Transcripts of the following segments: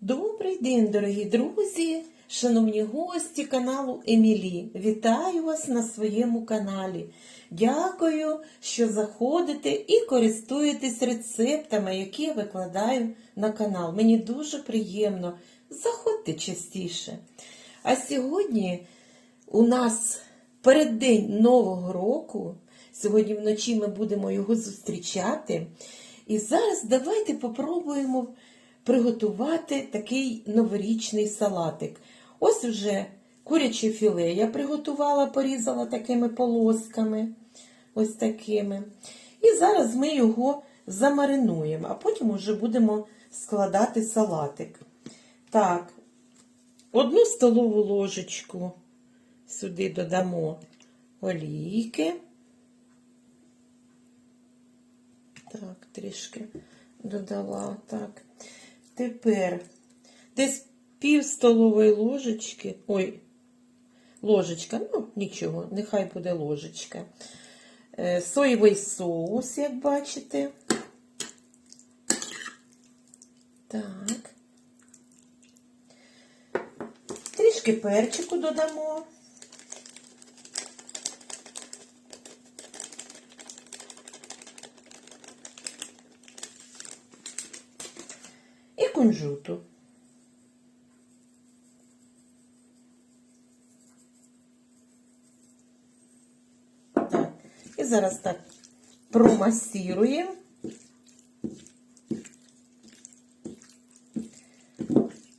Добрий день, дорогі друзі, шановні гості каналу Емілі. Вітаю вас на своєму каналі. Дякую, що заходите і користуєтесь рецептами, які я викладаю на канал. Мені дуже приємно. Заходьте частіше. А сьогодні у нас переддень Нового року. Сьогодні вночі ми будемо його зустрічати. І зараз давайте попробуємо приготувати такий новорічний салатик. Ось уже куряче філе я приготувала, порізала такими полосками. Ось такими. І зараз ми його замаринуємо, а потім вже будемо складати салатик. Так, одну столову ложечку сюди додамо олійки. Так, трішки додала. Так. Тепер десь пів столової ложечки. Ой, ложечка, ну нічого, нехай буде ложечка. Е, Соєвий соус, як бачите. Так. Трішки перчику додамо. Кунжуту. Так. І зараз так промасіруємо.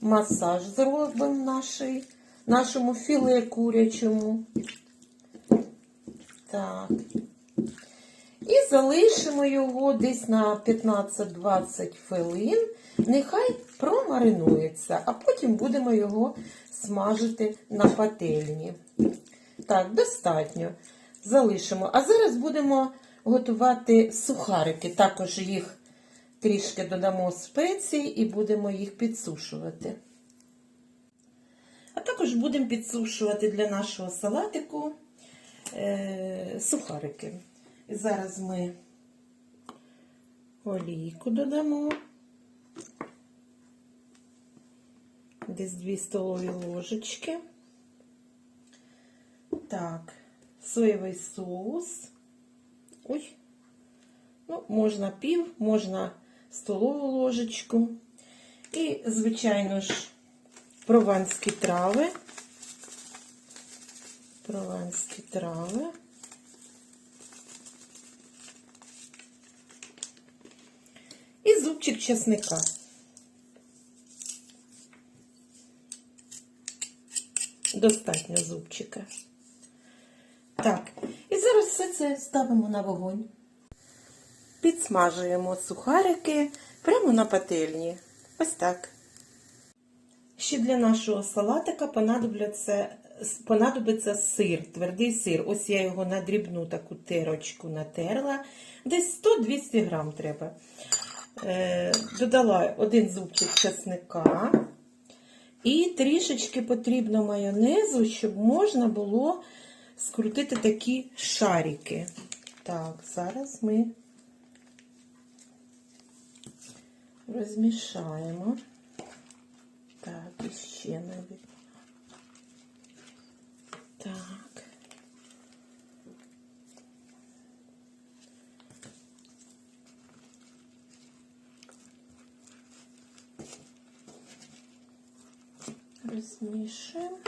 Масаж зробимо нашій, нашому філе курячому. Так. І залишимо його десь на 15-20 хвилин. Нехай промаринується, а потім будемо його смажити на пательні. Так, достатньо. Залишимо. А зараз будемо готувати сухарики. Також їх трішки додамо спецій і будемо їх підсушувати. А також будемо підсушувати для нашого салатику е, сухарики. І зараз ми олійку додамо. Десь 2 столові ложечки. Так, соєвий соус. Ой, ну, можна пів, можна столову ложечку. І, звичайно ж, прованські трави. Прованські трави. І зубчик чесника. Достатньо зубчика. Так, і зараз все це ставимо на вогонь. Підсмажуємо сухарики прямо на пательні. Ось так. Ще для нашого салатика понадобиться, понадобиться сир, твердий сир. Ось я його на дрібну таку терочку натерла. Десь 100-200 грам треба. Е, додала один зубчик чесника. І трішечки потрібно майонезу, щоб можна було скрутити такі шарики. Так, зараз ми розмішаємо. Так, і ще навіть. Так. Розмішуємо.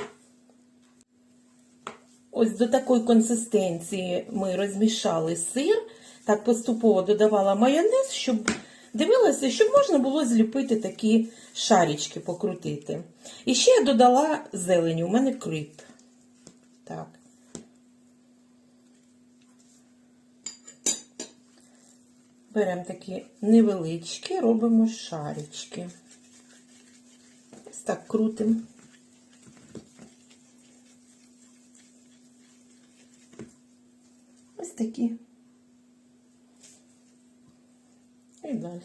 Ось до такої консистенції ми розмішали сир, так поступово додавала майонез, щоб дивилася, щоб можна було зліпити такі шарічки, покрутити. І ще я додала зелені, у мене кріп. Так. Беремо такі невеличкі, робимо шарічки. Так крутимо. Ось такі. І далі.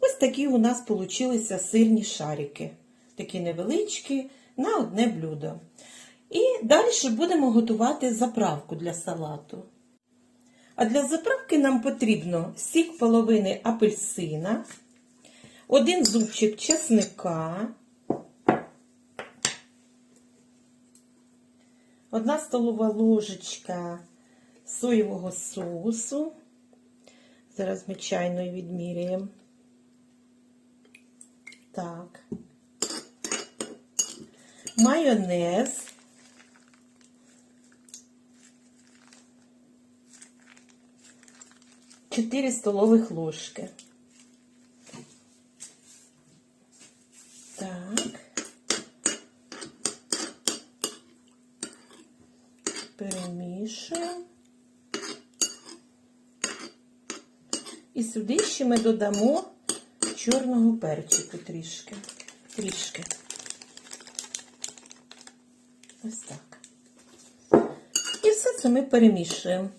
Ось такі у нас получилися сирні шарики. Такі невеличкі, на одне блюдо. Далі будемо готувати заправку для салату. А для заправки нам потрібно сік половини апельсина, один зубчик чесника, одна столова ложечка соєвого соусу. Зараз ми чайною відміряємо. Так. Майонез. Чотири столових ложки. Так. Перемішуємо. І сюди ще ми додамо чорного перчику трішки. Трішки. Ось так. І все це ми перемішуємо.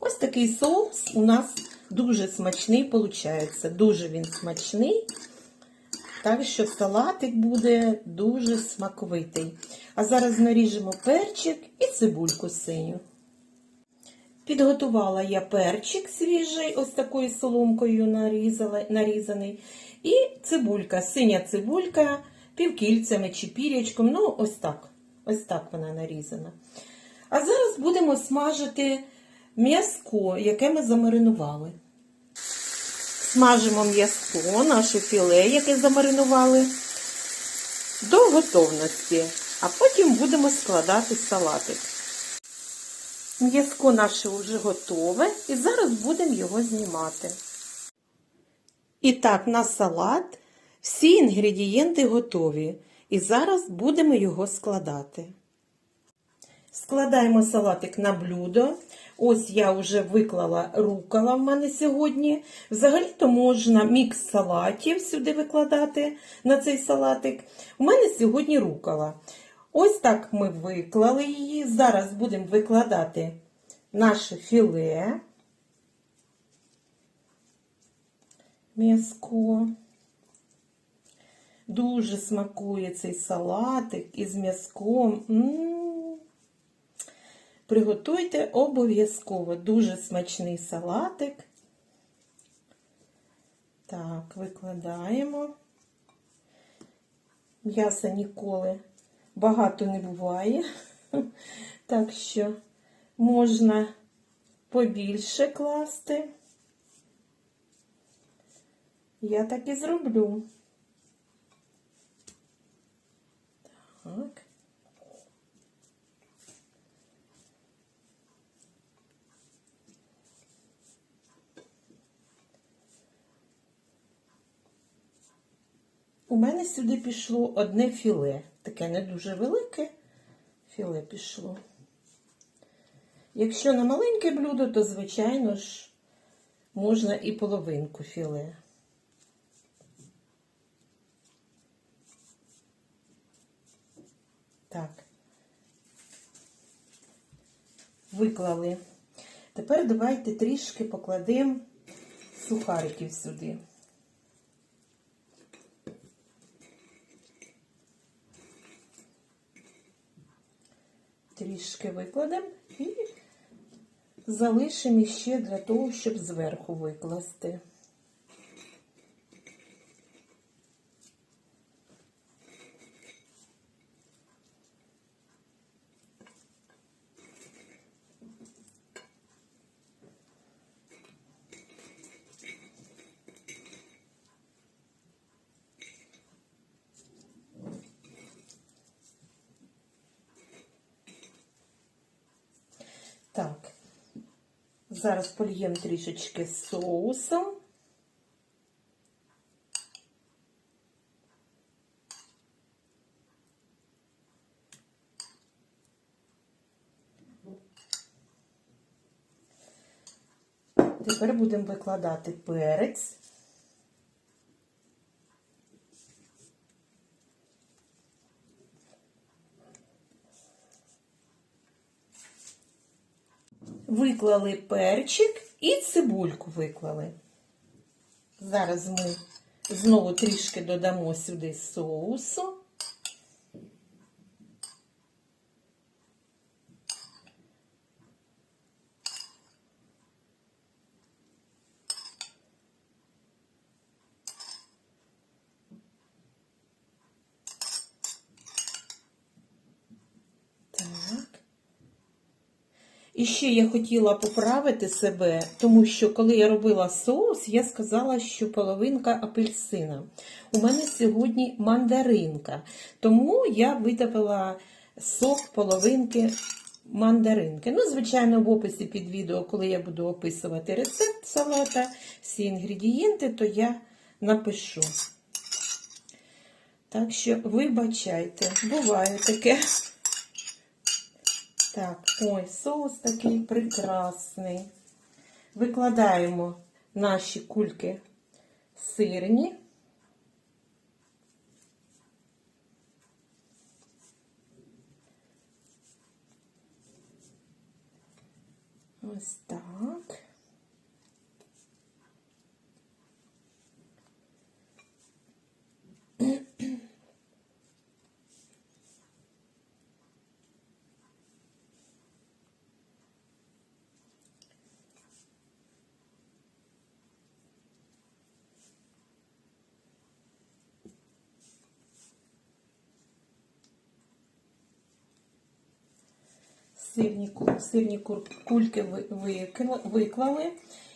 Ось такий соус у нас дуже смачний виходить. Дуже він смачний. Так що салатик буде дуже смаковитий. А зараз наріжемо перчик і цибульку синю. Підготувала я перчик свіжий, ось такою соломкою нарізаний. І цибулька, синя цибулька, півкільцями чи пірячком. Ну, ось так. Ось так вона нарізана. А зараз будемо смажити м'язко, яке ми замаринували. Смажимо м'язко, наше філе, яке замаринували, до готовності. А потім будемо складати салатик. М'язко наше вже готове, і зараз будемо його знімати. І так, на салат всі інгредієнти готові. І зараз будемо його складати. Складаємо салатик на блюдо. Ось я вже виклала рукола в мене сьогодні. Взагалі-то можна мікс салатів сюди викладати на цей салатик. У мене сьогодні рукола. Ось так ми виклали її. Зараз будемо викладати наше філе. М'язко. Дуже смакує цей салатик із м'язком. Приготуйте обов'язково дуже смачний салатик. Так, викладаємо. М'яса ніколи багато не буває, так що можна побільше класти. Я так і зроблю. Так. У мене сюди пішло одне філе. Таке не дуже велике філе пішло. Якщо на маленьке блюдо, то, звичайно ж, можна і половинку філе. Так. Виклали. Тепер давайте трішки покладемо сухариків сюди. Трішки викладемо і залишимо ще для того, щоб зверху викласти. Так, зараз польємо трішечки соусом. Тепер будемо викладати перець. Виклали перчик і цибульку виклали. Зараз ми знову трішки додамо сюди соусу. І ще я хотіла поправити себе, тому що коли я робила соус, я сказала, що половинка апельсина. У мене сьогодні мандаринка, тому я видавила сок половинки мандаринки. Ну, звичайно, в описі під відео, коли я буду описувати рецепт салата, всі інгредієнти, то я напишу. Так що вибачайте, буває таке. Так, ой, соус такий прекрасний. Викладаємо наші кульки сирні. Ось так. Сирні, сирні кульки виклали.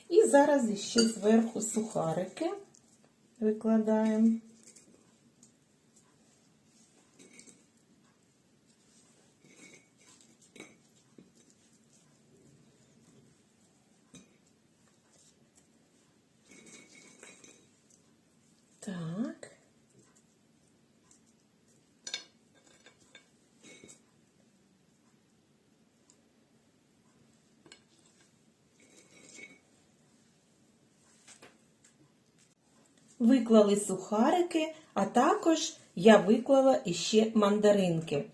І зараз ще зверху сухарики викладаємо. Так. Виклали сухарики, а також я виклала іще мандаринки.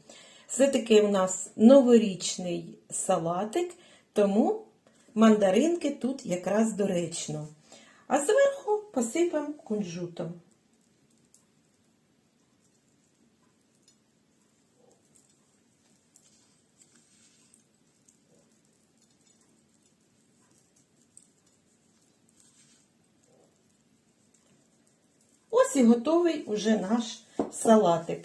Все-таки у нас новорічний салатик, тому мандаринки тут якраз доречно. А зверху посипемо кунжутом. Ось і готовий уже наш салатик.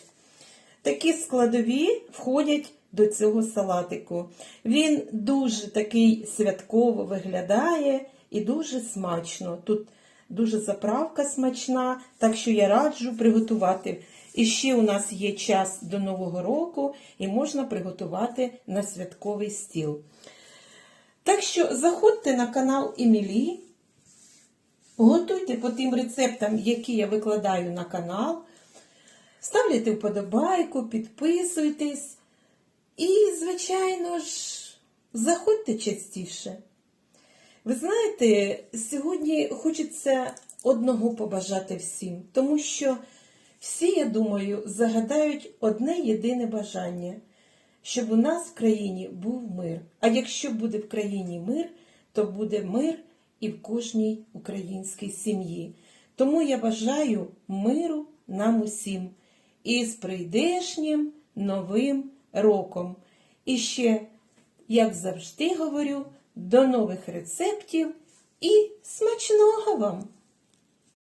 Такі складові входять до цього салатику. Він дуже такий святково виглядає і дуже смачно. Тут дуже заправка смачна, так що я раджу приготувати. І ще у нас є час до Нового року і можна приготувати на святковий стіл. Так що заходьте на канал Емілі. Готуйте по тим рецептам, які я викладаю на канал. Ставляйте вподобайку, підписуйтесь. І, звичайно ж, заходьте частіше. Ви знаєте, сьогодні хочеться одного побажати всім, тому що всі, я думаю, загадають одне єдине бажання, щоб у нас в країні був мир. А якщо буде в країні мир, то буде мир і в кожній українській сім'ї. Тому я бажаю миру нам усім і з прийдешнім новим роком. І ще, як завжди говорю, до нових рецептів і смачного вам!